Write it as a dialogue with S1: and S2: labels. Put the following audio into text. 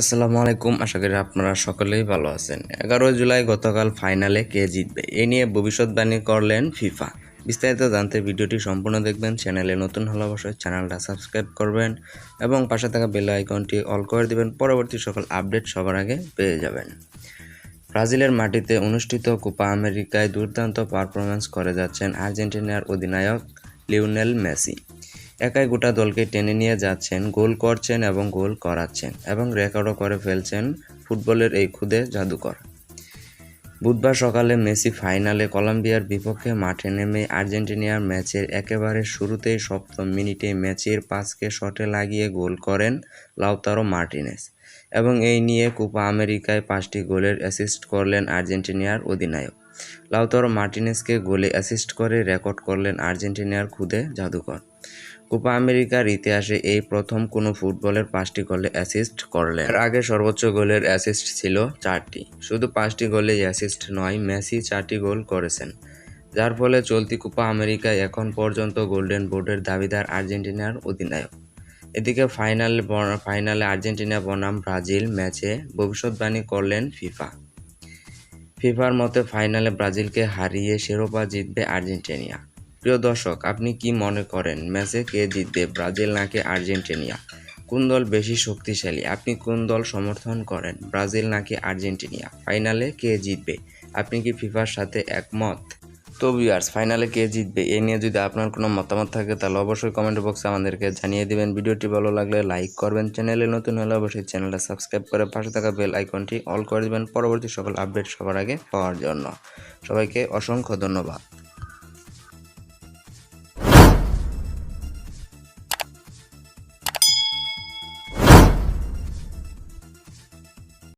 S1: আসসালামু আলাইকুম। আশা করি আপনারা সকলেই ভালো আছেন। এগারো জুলাই গতকাল ফাইনালে কে জিতবে? এ নিয়ে ভবিষ্যৎবাণী করলেন ফিফা। বিস্তারিত জানতে ভিডিওটি সম্পূর্ণ দেখবেন। চ্যানেলে নতুন হলে অবশ্যই চ্যানেলটা সাবস্ক্রাইব করবেন এবং পাশে থাকা বেল আইকনটি অল করে দিবেন। পরবর্তী সকল আপডেট সবার আগে পেয়ে যাবেন। ব্রাজিলের মাটিতে অনুষ্ঠিত কোপা আমেরিকায় দুর্দান্ত পারফরমেন্স করে যাচ্ছেন আর্জেন্টিনার অধিনায়ক লিওনেল মেসি। একাই গোটা দলকে টেনে নিয়ে যাচ্ছেন, গোল করছেন এবং গোল করাচ্ছেন এবং রেকর্ডও করে ফেলছেন ফুটবলের এই খুদে জাদুকর। বুধবার সকালে মেসি ফাইনালে কলম্বিয়ার বিপক্ষে মাঠে নেমে আর্জেন্টিনার ম্যাচের একেবারে শুরুতেই সপ্তম মিনিটে ম্যাচের পাঁচকে শটে লাগিয়ে গোল করেন লাউতারো মার্টিনেস এবং এই নিয়ে কোপা আমেরিকায় পাঁচটি গোলের অ্যাসিস্ট করলেন আর্জেন্টিনার অধিনায়ক। লাউতারো মার্টিনেসকে গোলে অ্যাসিস্ট করে রেকর্ড করলেন আর্জেন্টিনার খুদে জাদুকর। কোপা আমেরিকার ইতিহাসে এই প্রথম কোনো ফুটবলের পাঁচটি গোলে অ্যাসিস্ট করলেন। এর আগে সর্বোচ্চ গোলের অ্যাসিস্ট ছিল চারটি। শুধু পাঁচটি গোলে অ্যাসিস্ট নয়, মেসি চারটি গোল করেছেন। যার ফলে চলতি কোপা আমেরিকায় এখন পর্যন্ত গোল্ডেন বোর্ডের দাবিদার আর্জেন্টিনার অধিনায়ক। এদিকে ফাইনাল ফাইনালে আর্জেন্টিনা বনাম ব্রাজিল ম্যাচে ভবিষ্যৎবাণী করলেন ফিফা। ফিফার মতে ফাইনালে ব্রাজিলকে হারিয়ে শিরোপা জিতবে আর্জেন্টিনা। প্রিয় দর্শক, আপনি কি মনে করেন ম্যাচে কে জিতবে ব্রাজিল নাকি আর্জেন্টিনা কোন দল বেশি শক্তিশালী? আপনি কোন দল সমর্থন করেন, ব্রাজিল নাকি আর্জেন্টিনা ফাইনালে কে জিতবে? আপনি কি ফিফার সাথে একমত? তো ভিউয়ার্স, ফাইনালে কে জিতবে? এ নিয়ে যদি আপনার কোনো মতামত থাকে, তাহলে অবশ্যই কমেন্ট বক্সে আমাদেরকে জানিয়ে দিবেন। ভিডিওটি ভালো লাগলে লাইক করবেন। চ্যানেলে নতুন হলে অবশ্যই চ্যানেলটা সাবস্ক্রাইব করে পাশে থাকা বেল আইকনটি অল করে দিবেন। পরবর্তী সকল আপডেট সবার আগে পাওয়ার জন্য। সবাইকে অসংখ্য ধন্যবাদ।